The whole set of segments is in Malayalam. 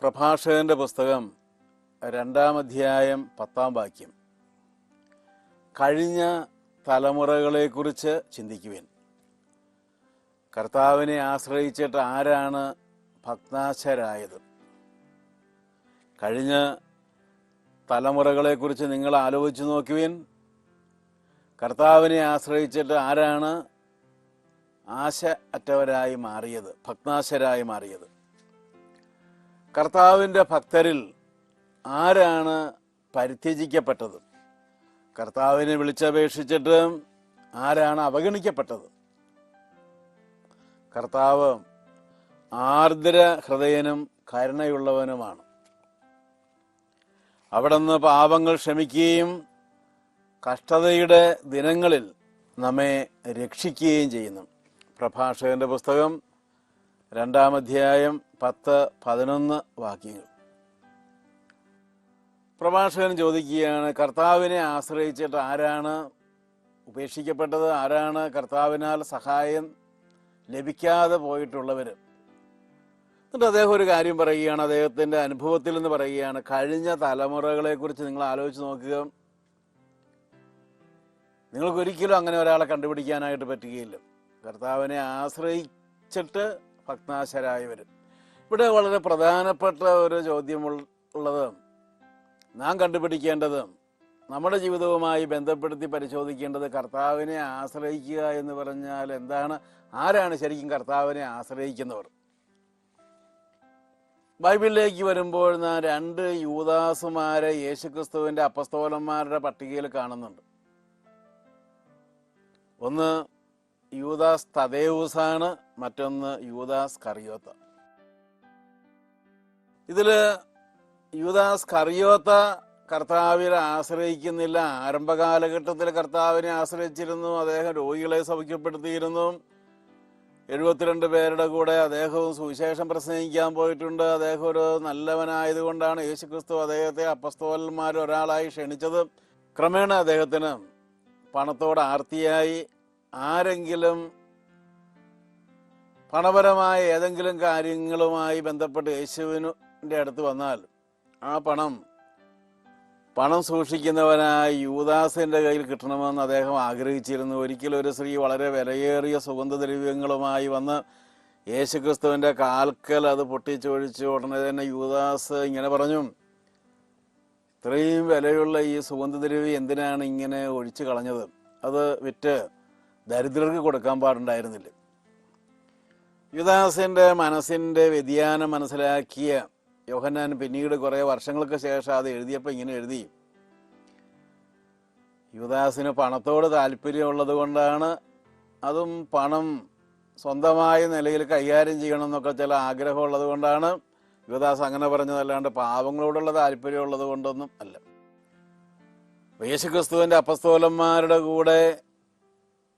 പ്രഭാഷകന്റെ പുസ്തകം രണ്ടാം അധ്യായം പത്താം വാക്യം. കഴിഞ്ഞ തലമുറകളെക്കുറിച്ച് ചിന്തിക്കുവിൻ. കർത്താവിനെ ആശ്രയിച്ചിട്ട് ആരാണ് ഭഗ്നാശരായത്? കഴിഞ്ഞ തലമുറകളെക്കുറിച്ച് നിങ്ങൾ ആലോചിച്ച് നോക്കുവിൻ. കർത്താവിനെ ആശ്രയിച്ചിട്ട് ആരാണ് ആശ അറ്റവരായി മാറിയത് ഭഗ്നാശരായി മാറിയത്? കർത്താവിന്റെ ഭക്തരിൽ ആരാണ് പരിത്യജിക്കപ്പെട്ടത്? കർത്താവിനെ വിളിച്ചപേക്ഷിച്ചിട്ട് ആരാണ് അവഗണിക്കപ്പെട്ടത്? കർത്താവ് ആർദ്ര ഹൃദയനും കരുണയുള്ളവനുമാണ്. അവിടുന്ന് പാപങ്ങൾ ക്ഷമിക്കുകയും കഷ്ടതയുടെ ദിനങ്ങളിൽ നമ്മെ രക്ഷിക്കുകയും ചെയ്യുന്നു. പ്രഭാഷകന്റെ പുസ്തകം രണ്ടാം അധ്യായം പത്ത് പതിനൊന്ന് വാക്യങ്ങൾ. പ്രഭാഷകൻ ചോദിക്കുകയാണ് കർത്താവിനെ ആശ്രയിച്ചിട്ട് ആരാണ് ഉപേക്ഷിക്കപ്പെട്ടത്? ആരാണ് കർത്താവിനാൽ സഹായം ലഭിക്കാതെ പോയിട്ടുള്ളവർ? എന്നിട്ട് അദ്ദേഹം ഒരു കാര്യം പറയുകയാണ് അദ്ദേഹത്തിന്റെ അനുഭവത്തിൽ നിന്ന് പറയുകയാണ് കഴിഞ്ഞ തലമുറകളെക്കുറിച്ച് നിങ്ങൾ ആലോചിച്ച് നോക്കുക. നിങ്ങൾക്ക് ഒരിക്കലും അങ്ങനെ ഒരാളെ കണ്ടുപിടിക്കാനായിട്ട് പറ്റുകയില്ല. കർത്താവിനെ ആശ്രയിച്ചിട്ട് ഭക്നാശരായവർ ഇവിടെ വളരെ പ്രധാനപ്പെട്ട ഒരു ചോദ്യം ഉള്ളത്. നാം കണ്ടുപിടിക്കേണ്ടത് നമ്മുടെ ജീവിതവുമായി ബന്ധപ്പെടുത്തി പരിശോധിക്കേണ്ടത് കർത്താവിനെ ആശ്രയിക്കുക എന്ന് പറഞ്ഞാൽ എന്താണ്? ആരാണ് ശരിക്കും കർത്താവിനെ ആശ്രയിക്കുന്നവർ? ബൈബിളിലേക്ക് വരുമ്പോൾ നാം രണ്ട് യൂദാസുമാരെ യേശുക്രിസ്തുവിന്റെ അപ്പസ്തോലന്മാരുടെ പട്ടികയിൽ കാണുന്നുണ്ട്. ഒന്ന് യൂദാസ് തദേവൂസാണ് മറ്റൊന്ന് യൂദാസ് കറിയോത്ത. ഇതിൽ യൂദാസ് കറിയോത്ത കർത്താവിനെ ആശ്രയിക്കുന്നില്ല. ആരംഭകാലഘട്ടത്തിൽ കർത്താവിനെ ആശ്രയിച്ചിരുന്നു. അദ്ദേഹം രോഗികളെ സൗഖ്യപ്പെടുത്തിയിരുന്നു. എഴുപത്തിരണ്ട് പേരുടെ കൂടെ അദ്ദേഹവും സുവിശേഷം പ്രസംഗിക്കാൻ പോയിട്ടുണ്ട്. അദ്ദേഹം ഒരു നല്ലവനായതുകൊണ്ടാണ് യേശുക്രിസ്തു അദ്ദേഹത്തെ അപ്പസ്തോലന്മാർ ഒരാളായി ക്ഷണിച്ചത്. ക്രമേണ അദ്ദേഹത്തിന് പണത്തോട് ആർത്തിയായി. ആരെങ്കിലും പണപരമായ ഏതെങ്കിലും കാര്യങ്ങളുമായി ബന്ധപ്പെട്ട് യേശുവിന്റെ അടുത്ത് വന്നാൽ ആ പണം പണം സൂക്ഷിക്കുന്നവനായ യൂദാസിന്റെ കയ്യിൽ കിട്ടണമെന്ന് അദ്ദേഹം ആഗ്രഹിച്ചിരുന്നു. ഒരിക്കലും ഒരു സ്ത്രീ വളരെ വിലയേറിയ സുഗന്ധദ്രവ്യങ്ങളുമായി വന്ന് യേശുക്രിസ്തുവിന്റെ കാൽക്കൽ അത് പൊട്ടിച്ചൊഴിച്ചു ഉടനെ തന്നെ യൂദാസ് ഇങ്ങനെ പറഞ്ഞു ഇത്രയും വിലയുള്ള ഈ സുഗന്ധദ്രവ്യം എന്തിനാണ് ഇങ്ങനെ ഒഴിച്ചു കളഞ്ഞത്? അത് വിറ്റ് ദരിദ്രർക്ക് കൊടുക്കാൻ പാടുണ്ടായിരുന്നില്ല. യുദാസിന്റെ മനസ്സിന്റെ വ്യതിയാനം മനസ്സിലാക്കിയ യോഹന്നാൻ പിന്നീട് കുറെ വർഷങ്ങൾക്ക് ശേഷം അത് എഴുതിയപ്പോൾ ഇങ്ങനെ എഴുതി. യുദാസിന് പണത്തോട് താല്പര്യമുള്ളത് കൊണ്ടാണ് അതും പണം സ്വന്തമായ നിലയിൽ കൈകാര്യം ചെയ്യണം എന്നൊക്കെ ചില ആഗ്രഹമുള്ളത് കൊണ്ടാണ് യുവദാസ് അങ്ങനെ പറഞ്ഞതല്ലാണ്ട് പാവങ്ങളോടുള്ള താല്പര്യമുള്ളത് കൊണ്ടൊന്നും അല്ല. യേശുക്രിസ്തുവിന്റെ അപ്പസ്തോലന്മാരുടെ കൂടെ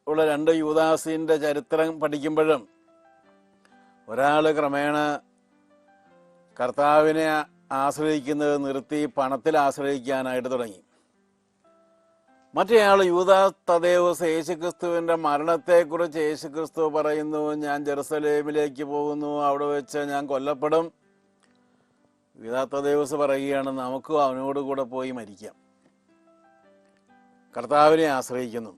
ഉള്ള രണ്ട് യുവദാസിന്റെ ചരിത്രം പഠിക്കുമ്പോഴും ഒരാൾ ക്രമേണ കർത്താവിനെ ആശ്രയിക്കുന്നത് നിർത്തി പണത്തിൽ ആശ്രയിക്കാനായിട്ട് തുടങ്ങി. മറ്റേയാൾ യൂതാ തദേവസ് മരണത്തെക്കുറിച്ച് യേശുക്രിസ്തു പറയുന്നു ഞാൻ ജെറുസലേമിലേക്ക് പോകുന്നു അവിടെ വെച്ച് ഞാൻ കൊല്ലപ്പെടും. യൂതാത്ത ദേവസ് പറയുകയാണ് നമുക്കും അവനോട് കൂടെ പോയി മരിക്കാം. കർത്താവിനെ ആശ്രയിക്കുന്നു.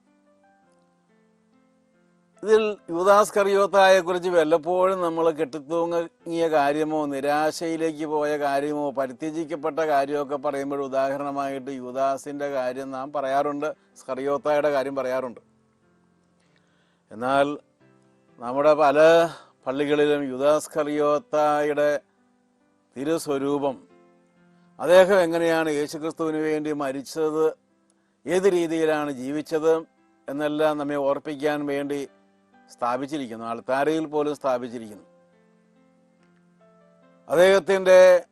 ഇതിൽ യൂദാസ് കറിയോത്തായെ കുറിച്ച് വല്ലപ്പോഴും നമ്മൾ കെട്ടിത്തൂങ്ങിയ കാര്യമോ നിരാശയിലേക്ക് പോയ കാര്യമോ പരിത്യജിക്കപ്പെട്ട കാര്യമൊക്കെ പറയുമ്പോൾ ഉദാഹരണമായിട്ട് യൂദാസിന്റെ കാര്യം നാം പറയാറുണ്ട് സ്കറിയോത്തായുടെ കാര്യം പറയാറുണ്ട്. എന്നാൽ നമ്മുടെ പല പള്ളികളിലും യൂദാസ് കറിയോത്തായുടെ തിരുസ്വരൂപം അദ്ദേഹം എങ്ങനെയാണ് യേശുക്രിസ്തുവിന് വേണ്ടി മരിച്ചത് ഏത് രീതിയിലാണ് ജീവിച്ചത് എന്നെല്ലാം നമ്മെ ഓർപ്പിക്കാൻ വേണ്ടി സ്ഥാപിച്ചിരിക്കുന്നു. ആൾത്താരയിൽ പോലും സ്ഥാപിച്ചിരിക്കുന്നു. അദ്ദേഹത്തിന്റെ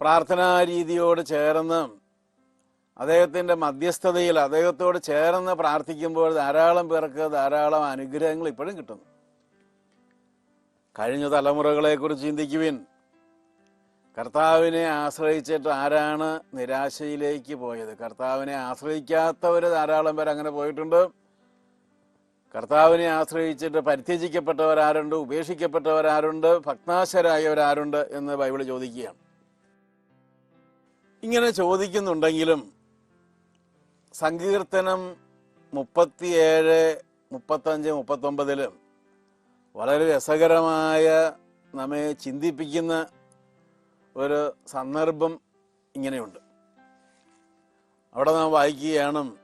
പ്രാർത്ഥനാ രീതിയോട് ചേർന്ന് അദ്ദേഹത്തിന്റെ മധ്യസ്ഥതയിൽ അദ്ദേഹത്തോട് ചേർന്ന് പ്രാർത്ഥിക്കുമ്പോൾ ധാരാളം പേർക്ക് ധാരാളം അനുഗ്രഹങ്ങൾ ഇപ്പോഴും കിട്ടുന്നു. കഴിഞ്ഞ തലമുറകളെക്കുറിച്ച് ചിന്തിക്കുവിൻ. കർത്താവിനെ ആശ്രയിച്ചിട്ട് ആരാണ് നിരാശയിലേക്ക് പോയത്? കർത്താവിനെ ആശ്രയിക്കാത്തവർ ധാരാളം പേർ അങ്ങനെ പോയിട്ടുണ്ട്. കർത്താവിനെ ആശ്രയിച്ചിട്ട് പരിത്യജിക്കപ്പെട്ടവരാരുണ്ട് ഉപേക്ഷിക്കപ്പെട്ടവരാരുണ്ട് ഭക്നാശരായവരാരുണ്ട് എന്ന് ബൈബിൾ ചോദിക്കുകയാണ്. ഇങ്ങനെ ചോദിക്കുന്നുണ്ടെങ്കിലും സങ്കീർത്തനം മുപ്പത്തിയേഴ് മുപ്പത്തഞ്ച് മുപ്പത്തൊമ്പതിലും വളരെ രസകരമായ നമ്മെ ചിന്തിപ്പിക്കുന്ന ഒരു സന്ദർഭം ഇങ്ങനെയുണ്ട്. അവിടെ നാം വായിക്കുകയാണ്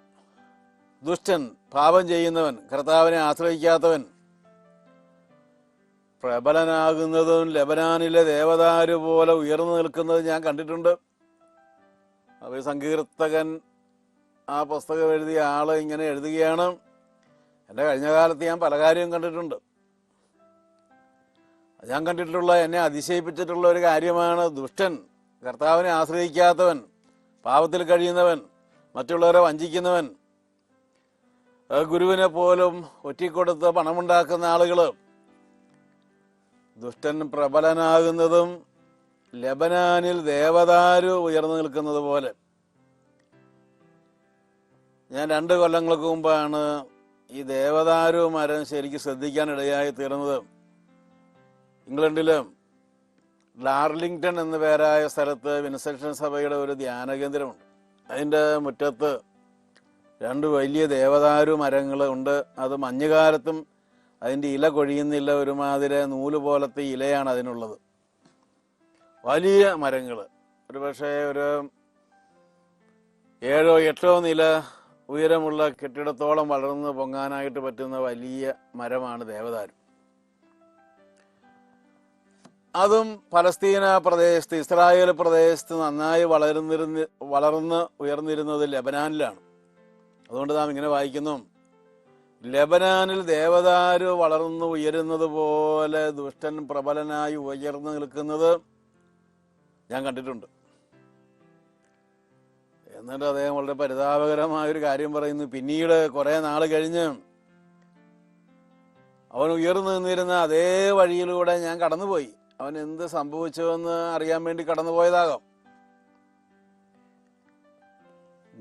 ദുഷ്ടൻ പാപം ചെയ്യുന്നവൻ കർത്താവിനെ ആശ്രയിക്കാത്തവൻ പ്രബലനാകുന്നതും ലബനാനിലെ ദേവദാരു പോലെ ഉയർന്നു നിൽക്കുന്നത് ഞാൻ കണ്ടിട്ടുണ്ട്. ഈ സങ്കീർത്തകൻ ആ പുസ്തകം എഴുതിയ ആൾ ഇങ്ങനെ എഴുതുകയാണ്. എന്റെ കഴിഞ്ഞ കാലത്ത് ഞാൻ പല കാര്യവും കണ്ടിട്ടുണ്ട്. ഞാൻ കണ്ടിട്ടുള്ള എന്നെ അതിശയിപ്പിച്ചിട്ടുള്ള ഒരു കാര്യമാണ് ദുഷ്ടൻ കർത്താവിനെ ആശ്രയിക്കാത്തവൻ പാപത്തിൽ കഴിയുന്നവൻ മറ്റുള്ളവരെ വഞ്ചിക്കുന്നവൻ ഗുരുവിനെ പോലും ഒറ്റിക്കൊടുത്ത് പണമുണ്ടാക്കുന്ന ആളുകൾ ദുഷ്ടൻ പ്രബലനാകുന്നതും ലബനാനിൽ ദേവദാരു ഉയർന്നു നിൽക്കുന്നത് പോലെ. ഞാൻ രണ്ട് കൊല്ലങ്ങൾക്ക് മുമ്പാണ് ഈ ദേവദാരു മരം ശരിക്ക് ശ്രദ്ധിക്കാൻ ഇടയായി തീർന്നത്. ഇംഗ്ലണ്ടിലും ഡാർലിംഗ്ടൺ എന്ന പേരായ സ്ഥലത്ത് വിൻസെക്ഷൻ സഭയുടെ ഒരു ധ്യാന കേന്ദ്രമുണ്ട് അതിന്റെ മുറ്റത്ത് രണ്ട് വലിയ ദേവദാരു മരങ്ങൾ ഉണ്ട്. അത് മഞ്ഞുകാലത്തും അതിന്റെ ഇല കൊഴിയുന്നില്ല ഒരുമാതിരി നൂൽ പോലത്തെ ഇലയാണ് അതിനുള്ളത്. വലിയ മരങ്ങൾ ഒരു പക്ഷേ ഒരു ഏഴോ എട്ടോ നില ഉയരമുള്ള കെട്ടിടത്തോളം വളർന്ന് പൊങ്ങാനായിട്ട് പറ്റുന്ന വലിയ മരമാണ് ദേവദാരു അതും പലസ്തീന പ്രദേശത്ത് ഇസ്രായേൽ പ്രദേശത്ത് നന്നായി വളർന്നിരുന്ന വളർന്ന് ഉയർന്നിരുന്നത് ലബനാനിലാണ്. അതുകൊണ്ട് നാം ഇങ്ങനെ വായിക്കുന്നു. ലബനാനിൽ ദേവദാരു വളർന്നു ഉയരുന്നത് പോലെ ദുഷ്ടൻ പ്രബലനായി ഉയർന്നു നിൽക്കുന്നത് ഞാൻ കണ്ടിട്ടുണ്ട്. എന്നിട്ട് അദ്ദേഹം വളരെ പരിതാപകരമായ ഒരു കാര്യം പറയുന്നു. പിന്നീട് കുറേ നാൾ കഴിഞ്ഞ് അവൻ ഉയർന്നു നിന്നിരുന്ന അതേ വഴിയിലൂടെ ഞാൻ കടന്നുപോയി. അവൻ എന്ത് സംഭവിച്ചുവെന്ന് അറിയാൻ വേണ്ടി കടന്നുപോയതാകാം.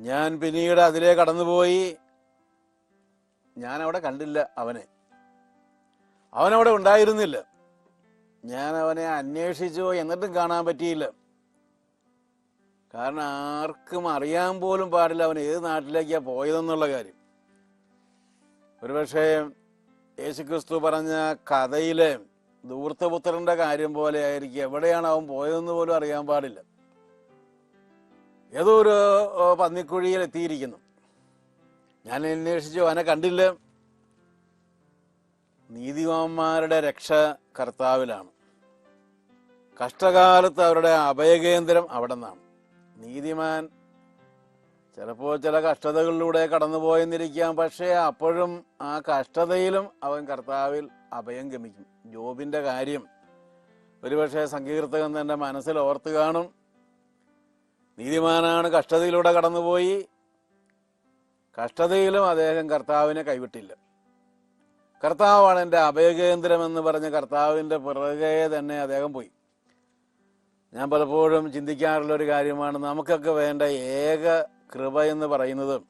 ഞാൻ പിന്നീട് അതിലേ കടന്നുപോയി. ഞാൻ അവിടെ കണ്ടില്ല അവനെ. അവനവിടെ ഉണ്ടായിരുന്നില്ല. ഞാൻ അവനെ അന്വേഷിച്ചു എന്നിട്ടും കാണാൻ പറ്റിയില്ല. കാരണം ആർക്കും അറിയാൻ പോലും പാടില്ല അവൻ ഏത് നാട്ടിലേക്കാണ് പോയതെന്നുള്ള കാര്യം. ഒരുപക്ഷെ യേശുക്രിസ്തു പറഞ്ഞ കഥയിലെ ദൂർത്തപുത്രന്റെ കാര്യം പോലെ ആയിരിക്കും എവിടെയാണ് അവൻ പോയതെന്ന് പോലും അറിയാൻ പാടില്ല. ഏതോ ഒരു പന്നിക്കുഴിയിൽ എത്തിയിരിക്കുന്നു. ഞാൻ അന്വേഷിച്ചു അവനെ കണ്ടില്ല. നീതിമാന്മാരുടെ രക്ഷ കർത്താവിലാണ്. കഷ്ടകാലത്ത് അവരുടെ അഭയകേന്ദ്രം അവിടെ നിന്നാണ് നീതിമാൻ ചിലപ്പോൾ ചില കഷ്ടതകളിലൂടെ കടന്നുപോയെന്നിരിക്കാം പക്ഷേ അപ്പോഴും ആ കഷ്ടതയിലും അവൻ കർത്താവിൽ അഭയം ഗമിക്കും. ജോബിന്റെ കാര്യം ഒരുപക്ഷെ സങ്കീർത്തകൻ തന്റെ മനസ്സിൽ ഓർത്ത് കാണും. നീതിമാനാണ് കഷ്ടതയിലൂടെ കടന്നുപോയി. കഷ്ടതയിലും അദ്ദേഹം കർത്താവിനെ കൈവിട്ടില്ല. കർത്താവാണ് എന്റെ അഭയകേന്ദ്രം എന്ന് പറഞ്ഞ് കർത്താവിന്റെ പിറകെ തന്നെ അദ്ദേഹം പോയി. ഞാൻ പലപ്പോഴും ചിന്തിക്കാറുള്ള ഒരു കാര്യമാണ് നമുക്കൊക്കെ വേണ്ട ഏക കൃപ എന്ന് പറയുന്നത്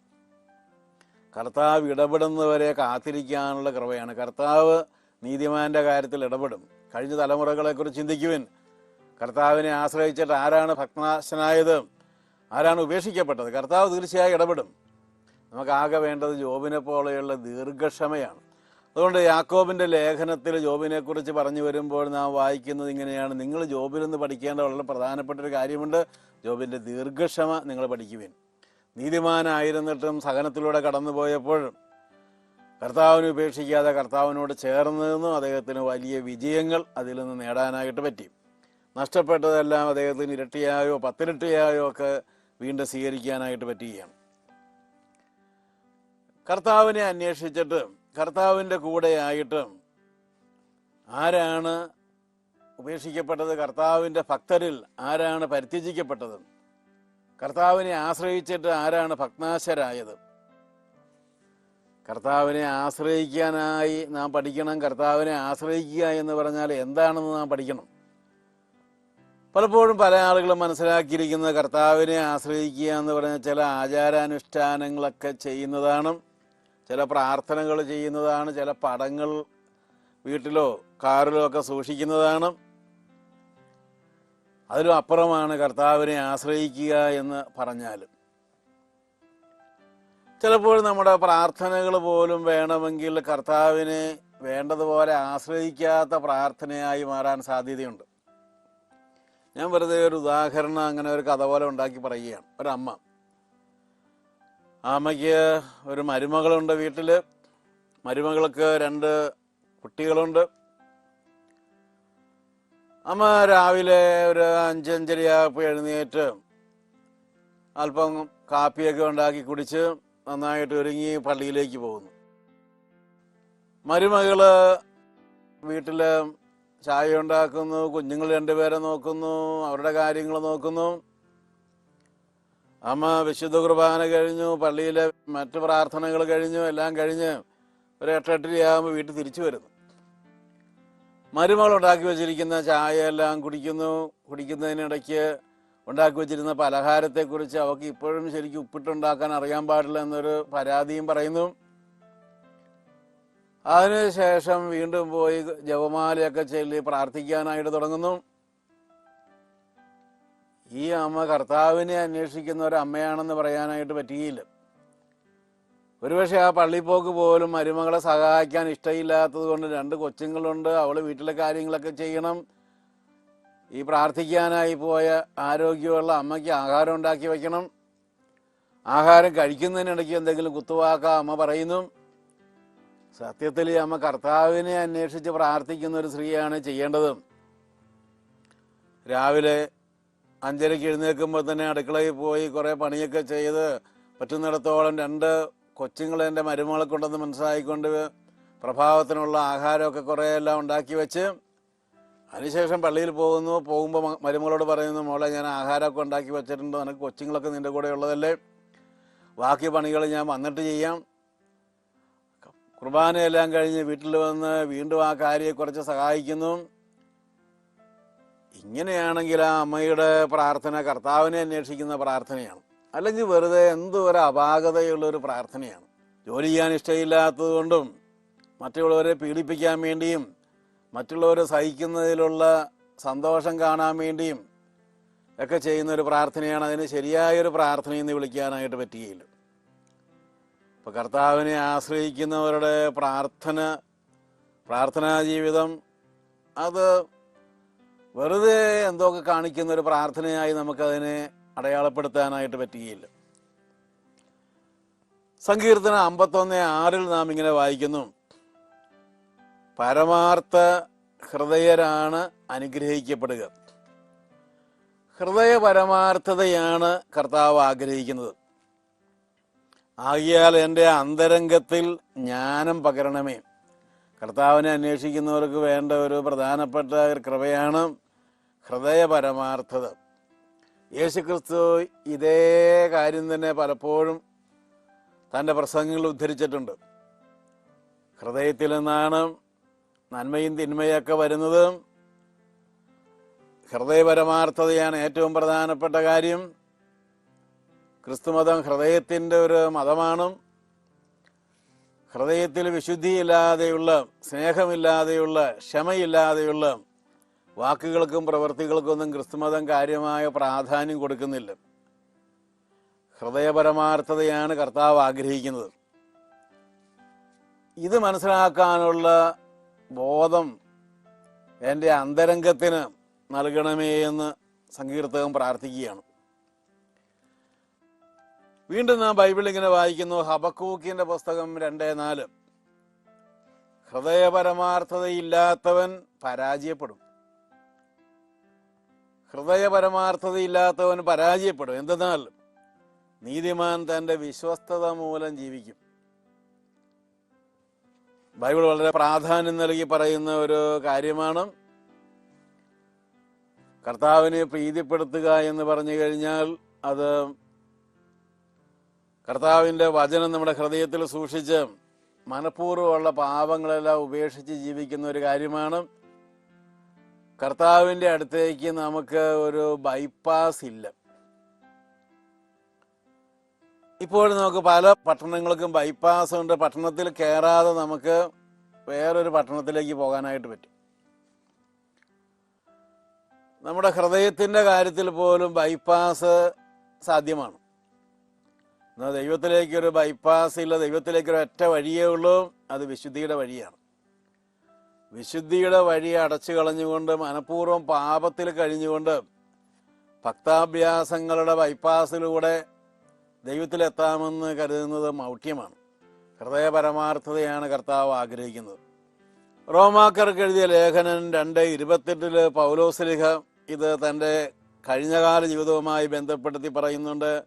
കർത്താവ് ഇടപെടുന്നവരെ കാത്തിരിക്കാനുള്ള കൃപയാണ്. കർത്താവ് നീതിമാന്റെ കാര്യത്തിൽ ഇടപെടും. കഴിഞ്ഞ തലമുറകളെക്കുറിച്ച് ചിന്തിക്കുവിൻ. കർത്താവിനെ ആശ്രയിച്ചിട്ട് ആരാണ് ഭക്തനാശനായത്? ആരാണ് ഉപേക്ഷിക്കപ്പെട്ടത്? കർത്താവ് തീർച്ചയായും ഇടപെടും. നമുക്കാകെ വേണ്ടത് ജോബിനെ പോലെയുള്ള ദീർഘക്ഷമയാണ്. അതുകൊണ്ട് യാക്കോബിന്റെ ലേഖനത്തിൽ ജോബിനെക്കുറിച്ച് പറഞ്ഞു വരുമ്പോൾ നാം വായിക്കുന്നത് ഇങ്ങനെയാണ്. നിങ്ങൾ ജോബിൽ നിന്ന് പഠിക്കേണ്ട വളരെ പ്രധാനപ്പെട്ട ഒരു കാര്യമുണ്ട്. ജോബിന്റെ ദീർഘക്ഷമ നിങ്ങൾ പഠിക്കുവിൻ. നീതിമാനായിരുന്നിട്ടും സഹനത്തിലൂടെ കടന്നുപോയപ്പോഴും കർത്താവിനെ ഉപേക്ഷിക്കാതെ കർത്താവിനോട് ചേർന്ന് നിന്നും അദ്ദേഹത്തിന് വലിയ വിജയങ്ങൾ അതിൽ നിന്ന് നേടാനായിട്ട് പറ്റി. നഷ്ടപ്പെട്ടതെല്ലാം അദ്ദേഹത്തിന് ഇരട്ടിയായോ പത്തിരട്ടിയായോ ഒക്കെ വീണ്ടും സ്വീകരിക്കാനായിട്ട് പറ്റുകയാണ്. കർത്താവിനെ അന്വേഷിച്ചിട്ട് കർത്താവിന്റെ കൂടെ ആയിട്ട് ആരാണ് ഉപേക്ഷിക്കപ്പെട്ടത്? കർത്താവിന്റെ ഭക്തരിൽ ആരാണ് പരിത്യജിക്കപ്പെട്ടത്? കർത്താവിനെ ആശ്രയിച്ചിട്ട് ആരാണ് ഭക്നാശരായത് കർത്താവിനെ ആശ്രയിക്കാനായി നാം പഠിക്കണം. കർത്താവിനെ ആശ്രയിക്കുക എന്ന് പറഞ്ഞാൽ എന്താണെന്ന് നാം പഠിക്കണം. പലപ്പോഴും പല ആളുകളും മനസ്സിലാക്കിയിരിക്കുന്ന കർത്താവിനെ ആശ്രയിക്കുക എന്ന് പറഞ്ഞ ചില ആചാരാനുഷ്ഠാനങ്ങളൊക്കെ ചെയ്യുന്നതാണ് ചില പ്രാർത്ഥനകൾ ചെയ്യുന്നതാണ് ചില പടങ്ങൾ വീട്ടിലോ കാറിലോ ഒക്കെ സൂക്ഷിക്കുന്നതാണ്. അതിലും അപ്പുറമാണ് കർത്താവിനെ ആശ്രയിക്കുക എന്ന് പറഞ്ഞാൽ ചിലപ്പോൾ നമ്മുടെ പ്രാർത്ഥനകൾ പോലും വേണമെങ്കിൽ കർത്താവിനെ വേണ്ടതുപോലെ ആശ്രയിക്കാത്ത പ്രാർത്ഥനയായി മാറാൻ സാധ്യതയുണ്ട്. ഞാൻ വെറുതെ ഒരു ഉദാഹരണം അങ്ങനെ ഒരു കഥ പോലെ ഉണ്ടാക്കി പറയുകയാണ്. ഒരമ്മ. അമ്മയ്ക്ക് ഒരു മരുമകളുണ്ട് വീട്ടിൽ മരുമകൾക്ക് രണ്ട് കുട്ടികളുണ്ട്. അമ്മ രാവിലെ ഒരു അഞ്ചഞ്ചരയായപ്പോൾ എഴുന്നേറ്റ് അല്പം കാപ്പിയൊക്കെ ഉണ്ടാക്കി കുടിച്ച് നന്നായിട്ട് ഒരുങ്ങി പള്ളിയിലേക്ക് പോകുന്നു. മരുമകൾ വീട്ടിൽ ചായ ഉണ്ടാക്കുന്നു കുഞ്ഞുങ്ങൾ രണ്ടുപേരെ നോക്കുന്നു അവരുടെ കാര്യങ്ങൾ നോക്കുന്നു. അമ്മ വിശുദ്ധ കുർബാന കഴിഞ്ഞു പള്ളിയിലെ മറ്റ് പ്രാർത്ഥനകൾ കഴിഞ്ഞു എല്ലാം കഴിഞ്ഞ് ഒരു എട്ടെട്ടരയാകുമ്പോൾ വീട്ടിൽ തിരിച്ചു വരുന്നു. മരുമകൾ ഉണ്ടാക്കി വെച്ചിരിക്കുന്ന ചായ എല്ലാം കുടിക്കുന്നു. കുടിക്കുന്നതിനിടയ്ക്ക് ഉണ്ടാക്കി വെച്ചിരുന്ന പലഹാരത്തെക്കുറിച്ച് അവൾക്ക് ഇപ്പോഴും ശരിക്കും ഉപ്പിട്ടുണ്ടാക്കാൻ അറിയാൻ പാടില്ല എന്നൊരു പരാതിയും പറയുന്നു. അതിനുശേഷം വീണ്ടും പോയി ജപമാലയൊക്കെ ചൊല്ലി പ്രാർത്ഥിക്കാനായിട്ട് തുടങ്ങുന്നു. ഈ അമ്മ കർത്താവിനെ അന്വേഷിക്കുന്ന ഒരു അമ്മയാണെന്ന് പറയാനായിട്ട് പറ്റുകയില്ല ഒരുപക്ഷെ ആ പള്ളിപ്പോക്ക് പോലും മരുമകളെ സഹായിക്കാൻ ഇഷ്ടമില്ലാത്തത് കൊണ്ട് രണ്ട് കൊച്ചുങ്ങളുണ്ട് അവൾ വീട്ടിലെ കാര്യങ്ങളൊക്കെ ചെയ്യണം. ഈ പ്രാർത്ഥിക്കാനായി പോയ ആരോഗ്യമുള്ള അമ്മയ്ക്ക് ആഹാരം ഉണ്ടാക്കി വെക്കണം ആഹാരം കഴിക്കുന്നതിനിടയ്ക്ക് എന്തെങ്കിലും കുത്തുവാക്ക അമ്മ പറയുന്നു. സത്യത്തിൽ നമ്മ കർത്താവിനെ അന്വേഷിച്ച് പ്രാർത്ഥിക്കുന്ന ഒരു സ്ത്രീയാണ് ചെയ്യേണ്ടത്. രാവിലെ അഞ്ചരയ്ക്ക് എഴുന്നേൽക്കുമ്പോൾ തന്നെ അടുക്കളയിൽ പോയി കുറേ പണിയൊക്കെ ചെയ്ത് പറ്റുന്നിടത്തോളം രണ്ട് കൊച്ചുങ്ങളെ എന്റെ മരുമകളെ കൊണ്ടെന്ന് മനസ്സിലാക്കിക്കൊണ്ട് പ്രഭാവത്തിനുള്ള ആഹാരമൊക്കെ കുറേ എല്ലാം ഉണ്ടാക്കി വെച്ച് അതിനുശേഷം പള്ളിയിൽ പോകുന്നു. പോകുമ്പോൾ മരുമകളോട് പറയുന്നു മോളെ ഞാൻ ആഹാരമൊക്കെ ഉണ്ടാക്കി വെച്ചിട്ടുണ്ട്. നിനക്ക് കൊച്ചുങ്ങളൊക്കെ നിന്റെ കൂടെ ഉള്ളതല്ലേ? ബാക്കി പണികൾ ഞാൻ വന്നിട്ട് ചെയ്യാം. കുർബാനയെല്ലാം കഴിഞ്ഞ് വീട്ടിൽ വന്ന് വീണ്ടും ആ കാര്യത്തെക്കുറിച്ച് സഹായിക്കുന്നു. ഇങ്ങനെയാണെങ്കിൽ ആ അമ്മയുടെ പ്രാർത്ഥന കർത്താവിനെ അന്വേഷിക്കുന്ന പ്രാർത്ഥനയാണ്. അല്ലെങ്കിൽ വെറുതെ എന്തോ ഒരു അപാകതയുള്ള ഒരു പ്രാർത്ഥനയാണ്. ജോലി ചെയ്യാൻ ഇഷ്ടമില്ലാത്തത് കൊണ്ടും മറ്റുള്ളവരെ പീഡിപ്പിക്കാൻ വേണ്ടിയും മറ്റുള്ളവരെ സഹിക്കുന്നതിലുള്ള സന്തോഷം കാണാൻ വേണ്ടിയും ഒക്കെ ചെയ്യുന്ന ഒരു പ്രാർത്ഥനയാണ്. അതിന് ശരിയായൊരു പ്രാർത്ഥനയെന്ന് വിളിക്കാനായിട്ട് പറ്റുകയില്ല. ഇപ്പൊ കർത്താവിനെ ആശ്രയിക്കുന്നവരുടെ പ്രാർത്ഥന പ്രാർത്ഥനാ ജീവിതം അത് വെറുതെ എന്തൊക്കെ കാണിക്കുന്ന ഒരു പ്രാർത്ഥനയായി നമുക്കതിനെ അടയാളപ്പെടുത്താനായിട്ട് പറ്റുകയില്ല. സങ്കീർത്തനം അമ്പത്തൊന്ന് ആറിൽ നാം ഇങ്ങനെ വായിക്കുന്നു. പരമാർത്ഥ ഹൃദയരാണ് അനുഗ്രഹിക്കപ്പെടുക. ഹൃദയ പരമാർത്ഥതയാണ് കർത്താവ് ആഗ്രഹിക്കുന്നത്. ആകിയാൽ എന്റെ അന്തരംഗത്തിൽ ജ്ഞാനം പകരണമേ. കർത്താവിനെ അന്വേഷിക്കുന്നവർക്ക് വേണ്ട ഒരു പ്രധാനപ്പെട്ട ഒരു കൃപയാണ് ഹൃദയപരമാർത്ഥത. യേശുക്രിസ്തു ഇതേ കാര്യം തന്നെ പലപ്പോഴും തന്റെ പ്രസംഗങ്ങളിൽ ഉദ്ധരിച്ചിട്ടുണ്ട്. ഹൃദയത്തിൽ നിന്നാണ് നന്മയും തിന്മയൊക്കെ വരുന്നത്. ഹൃദയപരമാർത്ഥതയാണ് ഏറ്റവും പ്രധാനപ്പെട്ട കാര്യം. ക്രിസ്തുമതം ഹൃദയത്തിന്റെ ഒരു മതമാണ്. ഹൃദയത്തിൽ വിശുദ്ധിയില്ലാതെയുള്ള സ്നേഹമില്ലാതെയുള്ള ക്ഷമയില്ലാതെയുള്ള വാക്കുകൾക്കും പ്രവൃത്തികൾക്കൊന്നും ക്രിസ്തുമതം കാര്യമായ പ്രാധാന്യം കൊടുക്കുന്നില്ല. ഹൃദയപരമാർത്ഥതയാണ് കർത്താവ് ആഗ്രഹിക്കുന്നത്. ഇത് മനസ്സിലാക്കാനുള്ള ബോധം എന്റെ അന്തരംഗത്തിന് നൽകണമേ എന്ന് സങ്കീർത്തകം പ്രാർത്ഥിക്കുകയാണ്. വീണ്ടും നാം ബൈബിൾ ഇങ്ങനെ വായിക്കുന്നു. ഹബക്കൂക്കിന്റെ പുസ്തകം രണ്ടേ നാല്. ഹൃദയപരമാർത്ഥതയില്ലാത്തവൻ പരാജയപ്പെടും. ഹൃദയപരമാർത്ഥതയില്ലാത്തവൻ പരാജയപ്പെടും. എന്തെന്നാൽ നീതിമാൻ തന്റെ വിശ്വസ്തത മൂലം ജീവിക്കും. ബൈബിൾ വളരെ പ്രാധാന്യം നൽകി പറയുന്ന ഒരു കാര്യമാണ്. കർത്താവിനെ പ്രീതിപ്പെടുത്തുക എന്ന് പറഞ്ഞു കഴിഞ്ഞാൽ അത് കർത്താവിന്റെ വചനം നമ്മുടെ ഹൃദയത്തിൽ സൂക്ഷിച്ച് മനഃപൂർവമുള്ള പാപങ്ങളെല്ലാം ഉപേക്ഷിച്ച് ജീവിക്കുന്ന ഒരു കാര്യമാണ്. കർത്താവിന്റെ അടുത്തേക്ക് നമുക്ക് ഒരു ബൈപ്പാസ് ഇല്ല. ഇപ്പോൾ നമുക്ക് പല പട്ടണങ്ങൾക്കും ബൈപ്പാസ് ഉണ്ട്. പട്ടണത്തിൽ കയറാതെ നമുക്ക് വേറൊരു പട്ടണത്തിലേക്ക് പോകാനായിട്ട് പറ്റും. നമ്മുടെ ഹൃദയത്തിന്റെ കാര്യത്തിൽ പോലും ബൈപ്പാസ് സാധ്യമാണ്. എന്നാൽ ദൈവത്തിലേക്ക് ഒരു ബൈപ്പാസ് ഇല്ല. ദൈവത്തിലേക്ക് ഒരു ഒറ്റ വഴിയേ ഉള്ളൂ. അത് വിശുദ്ധിയുടെ വഴിയാണ്. വിശുദ്ധിയുടെ വഴി അടച്ചു കളഞ്ഞുകൊണ്ട് മനഃപൂർവം പാപത്തിൽ കഴിഞ്ഞുകൊണ്ട് ഭക്താഭ്യാസങ്ങളുടെ ബൈപ്പാസിലൂടെ ദൈവത്തിലെത്താമെന്ന് കരുതുന്നത് മൗഢ്യമാണ്. ഹൃദയ പരമാർത്ഥതയാണ് കർത്താവ് ആഗ്രഹിക്കുന്നത്. റോമാക്കർക്ക് എഴുതിയ ലേഖനൻ രണ്ട് ഇരുപത്തെട്ടിൽ പൗലോസ്ലിഹ ഇത് തന്റെ കഴിഞ്ഞകാല ജീവിതവുമായി ബന്ധപ്പെടുത്തി പറയുന്നുണ്ട്.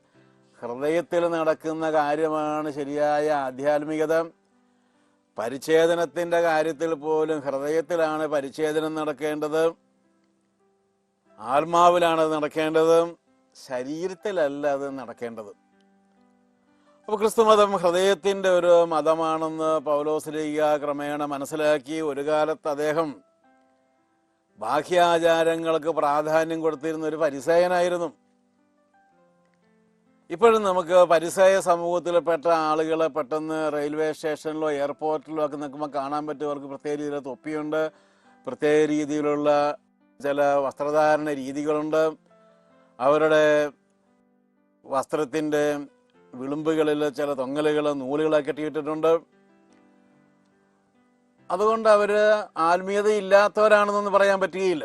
ഹൃദയത്തിൽ നടക്കുന്ന കാര്യമാണ് ശരിയായ ആധ്യാത്മികത. പരിച്ഛേദനത്തിന്റെ കാര്യത്തിൽ പോലും ഹൃദയത്തിലാണ് പരിച്ഛേദനം നടക്കേണ്ടത്. ആത്മാവിലാണ് അത് നടക്കേണ്ടത്. ശരീരത്തിലല്ല അത് നടക്കേണ്ടത്. അപ്പോൾ ക്രിസ്തുമതം ഹൃദയത്തിന്റെ ഒരു മതമാണെന്ന് പൗലോസ്ലീഗ ക്രമേണ മനസ്സിലാക്കി. ഒരു കാലത്ത് അദ്ദേഹം ബാഹ്യാചാരങ്ങൾക്ക് പ്രാധാന്യം കൊടുത്തിരുന്ന ഒരു പരിസയനായിരുന്നു. ഇപ്പോഴും നമുക്ക് പരിസയ സമൂഹത്തിൽപ്പെട്ട ആളുകളെ പെട്ടെന്ന് റെയിൽവേ സ്റ്റേഷനിലോ എയർപോർട്ടിലോ ഒക്കെ നിൽക്കുമ്പോൾ കാണാൻ പറ്റും പ്രത്യേക രീതിയിലുള്ള തൊപ്പിയുണ്ട് പ്രത്യേക രീതിയിലുള്ള ചില വസ്ത്രധാരണ രീതികളുണ്ട്. അവരുടെ വസ്ത്രത്തിന്റെ വിളുമ്പുകളിൽ ചില തൊങ്ങലുകൾ നൂലുകളൊക്കെ കെട്ടിയിട്ടിട്ടുണ്ട് അതുകൊണ്ട് അവർ ആത്മീയത ഇല്ലാത്തവരാണെന്നൊന്നും പറയാൻ പറ്റുകയില്ല.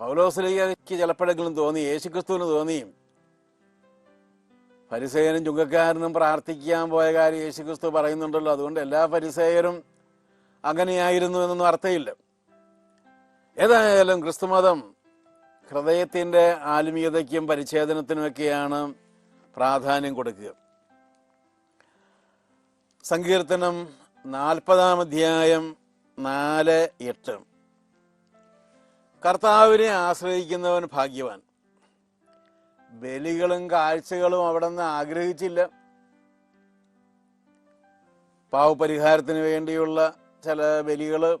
പൗലോസ്ലിക്ക് ചിലപ്പോഴെങ്കിലും തോന്നി യേശുക്രിസ്തുവിന് തോന്നി പരിസയനും ചുങ്കക്കാരനും പ്രാർത്ഥിക്കാൻ പോയ കാര്യം യേശുക്രിസ്തു പറയുന്നുണ്ടല്ലോ. അതുകൊണ്ട് എല്ലാ പരിസേയരും അങ്ങനെയായിരുന്നു എന്നൊന്നും അർത്ഥമില്ല. ഏതായാലും ക്രിസ്തുമതം ഹൃദയത്തിന്റെ ആത്മീയതയ്ക്കും പരിച്ഛേദനത്തിനുമൊക്കെയാണ് പ്രാധാന്യം കൊടുക്കുക. സങ്കീർത്തനം നാൽപ്പതാം അധ്യായം നാല് എട്ട്. കർത്താവിനെ ആശ്രയിക്കുന്നവൻ ഭാഗ്യവാൻ. ബലികളും കാഴ്ചകളും അവിടെ നിന്ന് ആഗ്രഹിച്ചില്ല. പാവപരിഹാരത്തിന് വേണ്ടിയുള്ള ചില ബലികൾ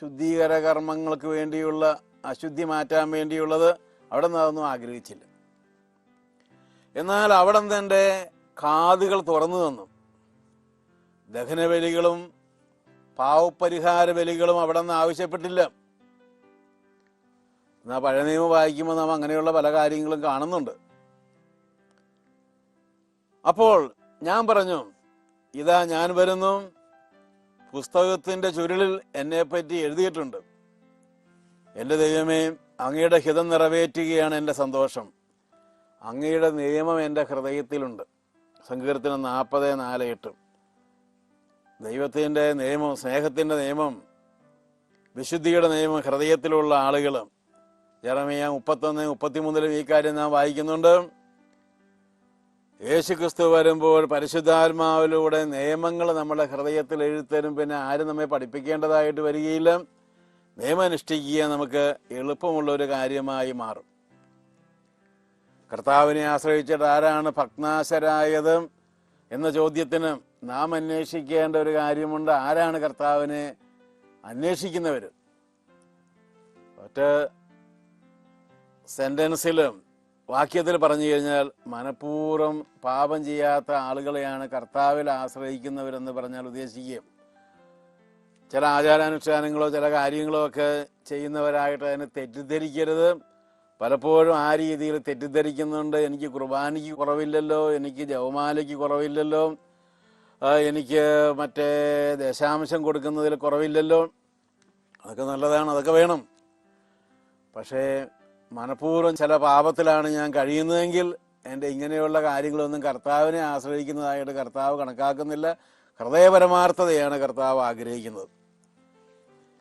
ശുദ്ധീകര കർമ്മങ്ങൾക്ക് വേണ്ടിയുള്ള അശുദ്ധി മാറ്റാൻ വേണ്ടിയുള്ളത് അവിടെ നിന്ന് അതൊന്നും ആഗ്രഹിച്ചില്ല. എന്നാൽ അവിടെ തന്റെ കാതുകൾ തുറന്നു തന്നു. ദഹന ബലികളും പാവപരിഹാര ബലികളും അവിടെ നിന്ന് ആവശ്യപ്പെട്ടില്ല. എന്നാൽ പഴയ നിയമം വായിക്കുമ്പോൾ നാം അങ്ങനെയുള്ള പല കാര്യങ്ങളും കാണുന്നുണ്ട്. അപ്പോൾ ഞാൻ പറഞ്ഞു ഇതാ ഞാൻ വരുന്നു. പുസ്തകത്തിന്റെ ചുരുളിൽ എന്നെപ്പറ്റി എഴുതിയിട്ടുണ്ട്. എന്റെ ദൈവമേ അങ്ങയുടെ ഹിതം നിറവേറ്റുകയാണ് എന്റെ സന്തോഷം. അങ്ങയുടെ നിയമം എന്റെ ഹൃദയത്തിലുണ്ട്. സങ്കീർത്തനം നാൽപ്പത് നാല് എട്ട്. ദൈവത്തിന്റെ നിയമം സ്നേഹത്തിന്റെ നിയമം വിശുദ്ധിയുടെ നിയമം ഹൃദയത്തിലുള്ള ആളുകൾ ജറമിയ മുപ്പത്തൊന്ന് മുപ്പത്തിമൂന്നിലും ഈ കാര്യം നാം വായിക്കുന്നുണ്ട്. യേശുക്രിസ്തു വരുമ്പോൾ പരിശുദ്ധാത്മാവിലൂടെ നിയമങ്ങൾ നമ്മുടെ ഹൃദയത്തിൽ എഴുത്തരും പിന്നെ ആരും നമ്മെ പഠിപ്പിക്കേണ്ടതായിട്ട് വരികയില്ല. നിയമം അനുഷ്ഠിക്കുക നമുക്ക് എളുപ്പമുള്ള ഒരു കാര്യമായി മാറും. കർത്താവിനെ ആശ്രയിച്ചിട്ട് ആരാണ് ഭഗ്നാശരായത് എന്ന ചോദ്യത്തിന് നാം അന്വേഷിക്കേണ്ട ഒരു കാര്യമുണ്ട്. ആരാണ് കർത്താവിനെ അന്വേഷിക്കുന്നവർ ഒറ്റ സെന്റൻസിലും വാക്യത്തിൽ പറഞ്ഞു കഴിഞ്ഞാൽ മനഃപൂർവം പാപം ചെയ്യാത്ത ആളുകളെയാണ് കർത്താവിൽ ആശ്രയിക്കുന്നവരെന്ന് പറഞ്ഞാൽ ഉദ്ദേശിക്കുകയും ചില ആചാരാനുഷ്ഠാനങ്ങളോ ചില കാര്യങ്ങളോ ഒക്കെ ചെയ്യുന്നവരായിട്ട് അതിനെ തെറ്റിദ്ധരിക്കരുത്. പലപ്പോഴും ആ രീതിയിൽ തെറ്റിദ്ധരിക്കുന്നുണ്ട്. എനിക്ക് കുർബാനയ്ക്ക് കുറവില്ലല്ലോ എനിക്ക് ജവമാലയ്ക്ക് കുറവില്ലല്ലോ എനിക്ക് മറ്റേ ദശാംശം കൊടുക്കുന്നതിൽ കുറവില്ലല്ലോ. അതൊക്കെ നല്ലതാണ് അതൊക്കെ വേണം. പക്ഷേ മനഃപൂർവം ചില പാപത്തിലാണ് ഞാൻ കഴിയുന്നതെങ്കിൽ എന്റെ ഇങ്ങനെയുള്ള കാര്യങ്ങളൊന്നും കർത്താവിനെ ആശ്രയിക്കുന്നതായിട്ട് കർത്താവ് കണക്കാക്കുന്നില്ല. ഹൃദയപരമാർത്ഥതയാണ് കർത്താവ് ആഗ്രഹിക്കുന്നത്.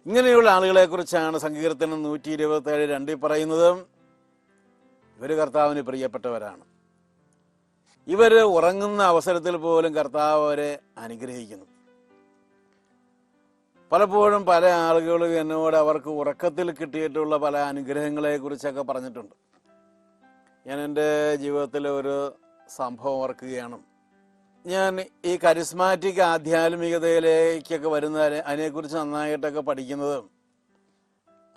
ഇങ്ങനെയുള്ള ആളുകളെക്കുറിച്ചാണ് സങ്കീർത്തനം നൂറ്റി ഇരുപത്തേഴ് രണ്ടിൽ പറയുന്നത്. ഇവർ കർത്താവിന് പ്രിയപ്പെട്ടവരാണ്. ഇവർ ഉറങ്ങുന്ന അവസരത്തിൽ പോലും കർത്താവ് അവരെ അനുഗ്രഹിക്കുന്നു. പലപ്പോഴും പല ആളുകളും എന്നോട് അവർക്ക് ഉറക്കത്തിൽ കിട്ടിയിട്ടുള്ള പല അനുഗ്രഹങ്ങളെ കുറിച്ചൊക്കെ പറഞ്ഞിട്ടുണ്ട്. ഞാൻ എന്റെ ജീവിതത്തിലെ ഒരു സംഭവം ഓർക്കുകയാണ്. ഞാൻ ഈ കരിസ്മാറ്റിക് ആധ്യാത്മികതയിലേക്കൊക്കെ വരുന്ന അതിനെക്കുറിച്ച് നന്നായിട്ടൊക്കെ പഠിക്കുന്നത്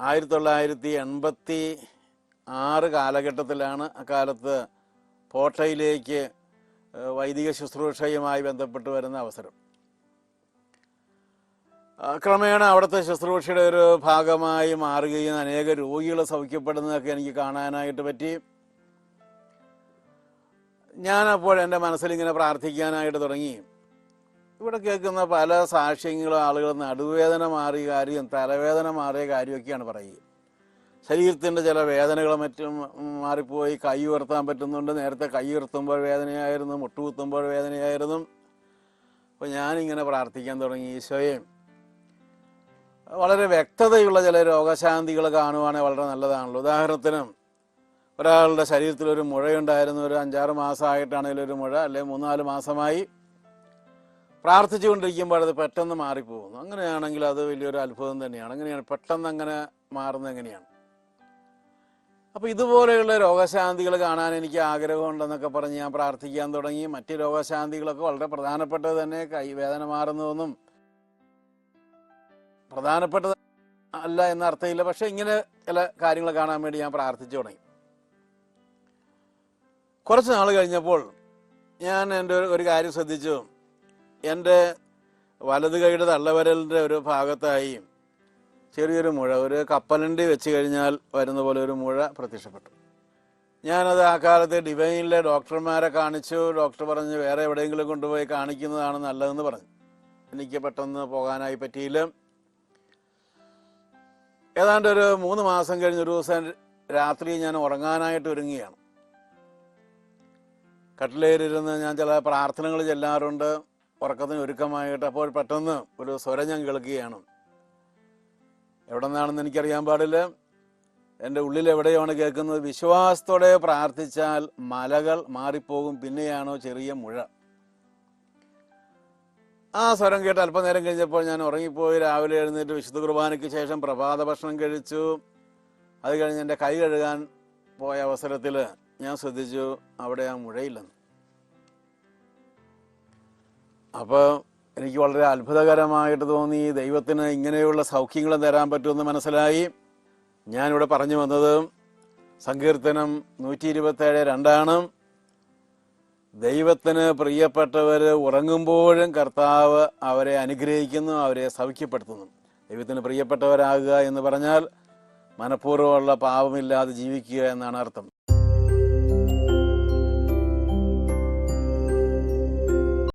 ആയിരത്തി തൊള്ളായിരത്തി എൺപത്തി ആറ് കാലഘട്ടത്തിലാണ്. അക്കാലത്ത് പോട്ടയിലേക്ക് വൈദിക ശുശ്രൂഷയുമായി ബന്ധപ്പെട്ട് വരുന്ന അവസരം. ക്രമേണ അവിടുത്തെ ശുശ്രൂഷയുടെ ഒരു ഭാഗമായി മാറുകയും അനേക രോഗികൾ സൗഖ്യപ്പെടുന്നതൊക്കെ എനിക്ക് കാണാനായിട്ട് പറ്റി. അപ്പോൾ എന്റെ മനസ്സിൽ ഇങ്ങനെ പ്രാർത്ഥിക്കാനായിട്ട് തുടങ്ങി. ഇവിടെ കേൾക്കുന്ന പല സാക്ഷ്യങ്ങളും ആളുകൾ നടുവേദന മാറിയ കാര്യം തലവേദന മാറിയ കാര്യമൊക്കെയാണ് പറയുക. ശരീരത്തിന്റെ ചില വേദനകൾ മറ്റും മാറിപ്പോയി. കൈ ഉയർത്താൻ പറ്റുന്നുണ്ട്. നേരത്തെ കൈ ഉയർത്തുമ്പോൾ വേദനയായിരുന്നു മുട്ടുകുത്തുമ്പോൾ വേദനയായിരുന്നു. അപ്പോൾ ഞാനിങ്ങനെ പ്രാർത്ഥിക്കാൻ തുടങ്ങി. ഈശോയെ വളരെ വ്യക്തതയുള്ള ചില രോഗശാന്തികൾ കാണുവാണെങ്കിൽ വളരെ നല്ലതാണല്ലോ. ഉദാഹരണത്തിന് ഒരാളുടെ ശരീരത്തിൽ ഒരു മുഴയുണ്ടായിരുന്നു ഒരു അഞ്ചാറ് മാസമായിട്ടാണെങ്കിലും ഒരു മുഴ അല്ലെങ്കിൽ മൂന്നാൽ മാസമായി പ്രാർത്ഥിച്ചുകൊണ്ടിരിക്കുമ്പോൾ അത് പെട്ടെന്ന് മാറിപ്പോകുന്നു. അങ്ങനെയാണെങ്കിൽ അത് വലിയൊരു അത്ഭുതം തന്നെയാണ്. അങ്ങനെയാണ് പെട്ടെന്ന് അങ്ങനെ മാറുന്നത് എങ്ങനെയാണ്? അപ്പോൾ ഇതുപോലെയുള്ള രോഗശാന്തികൾ കാണാൻ എനിക്ക് ആഗ്രഹമുണ്ടെന്നൊക്കെ പറഞ്ഞ് ഞാൻ പ്രാർത്ഥിക്കാൻ തുടങ്ങി. മറ്റ് രോഗശാന്തികളൊക്കെ വളരെ പ്രധാനപ്പെട്ടത് തന്നെ കൈ വേദന മാറുന്നതൊന്നും പ്രധാനപ്പെട്ടത് അല്ല എന്ന അർത്ഥമില്ല. പക്ഷെ ഇങ്ങനെ ചില കാര്യങ്ങൾ കാണാൻ വേണ്ടി ഞാൻ പ്രാർത്ഥിച്ചു തുടങ്ങി. കുറച്ച് നാൾ കഴിഞ്ഞപ്പോൾ ഞാൻ എന്റെ ഒരു- കാര്യം ശ്രദ്ധിച്ചു. എന്റെ വലത് കൈയുടെ തള്ളവരലിന്റെ ഒരു ഭാഗത്തായി ചെറിയൊരു മുഴ ഒരു കപ്പലണ്ടി വെച്ച് കഴിഞ്ഞാൽ വരുന്ന പോലെ ഒരു മുഴ പ്രത്യക്ഷപ്പെട്ടു. ഞാനത് ആ കാലത്ത് ഡിവൈനിലെ ഡോക്ടർമാരെ കാണിച്ചു. ഡോക്ടർ പറഞ്ഞു വേറെ എവിടെയെങ്കിലും കൊണ്ടുപോയി കാണിക്കുന്നതാണ് നല്ലതെന്ന് പറഞ്ഞു. എനിക്ക് പെട്ടെന്ന് പോകാനായി പറ്റിയില്ല. ഏതാണ്ട് ഒരു മൂന്ന് മാസം കഴിഞ്ഞ ഒരു ദിവസം രാത്രി ഞാൻ ഉറങ്ങാനായിട്ട് ഒരുങ്ങുകയാണ്. കട്ടിലേരിരുന്ന് ഞാൻ ചില പ്രാർത്ഥനകൾ ചെല്ലാറുണ്ട്. ഉറക്കത്തിന് ഒരുക്കമായിട്ട് അപ്പോൾ പെട്ടെന്ന് ഒരു സ്വരം ഞാൻ കേൾക്കുകയാണ്. എവിടെ നിന്നാണെന്ന് എനിക്കറിയാൻ പാടില്ല. എന്റെ ഉള്ളിൽ എവിടെയാണ് കേൾക്കുന്നത്? വിശ്വാസത്തോടെ പ്രാർത്ഥിച്ചാൽ മലകൾ മാറിപ്പോകും. പിന്നെയാണോ ചെറിയ മുഴ? ആ സ്വരം കേട്ട് അല്പനേരം കഴിഞ്ഞപ്പോൾ ഞാൻ ഉറങ്ങിപ്പോയി. രാവിലെ എഴുന്നേറ്റ് വിശുദ്ധ കുർബാനയ്ക്ക് ശേഷം പ്രഭാത ഭക്ഷണം കഴിച്ചു. അത് കഴിഞ്ഞ് എന്റെ കൈ കഴുകാൻ പോയ അവസരത്തിൽ ഞാൻ ശ്രദ്ധിച്ചു അവിടെ ആ മുഴയില്ലെന്ന്. അപ്പോൾ എനിക്ക് വളരെ അത്ഭുതകരമായിട്ട് തോന്നി ദൈവത്തിന് ഇങ്ങനെയുള്ള സൗഖ്യങ്ങൾ തരാൻ പറ്റുമെന്ന് മനസ്സിലായി. ഞാനിവിടെ പറഞ്ഞു വന്നത് സങ്കീർത്തനം നൂറ്റി ഇരുപത്തേഴ് രണ്ടാണ്. ദൈവത്തിന് പ്രിയപ്പെട്ടവർ ഉറങ്ങുമ്പോഴും കർത്താവ് അവരെ അനുഗ്രഹിക്കുന്നു അവരെ സൗഖ്യപ്പെടുത്തുന്നു. ദൈവത്തിന് പ്രിയപ്പെട്ടവരാകുക എന്ന് പറഞ്ഞാൽ മനഃപൂർവമുള്ള പാപമില്ലാതെ ജീവിക്കുക എന്നാണ് അർത്ഥം.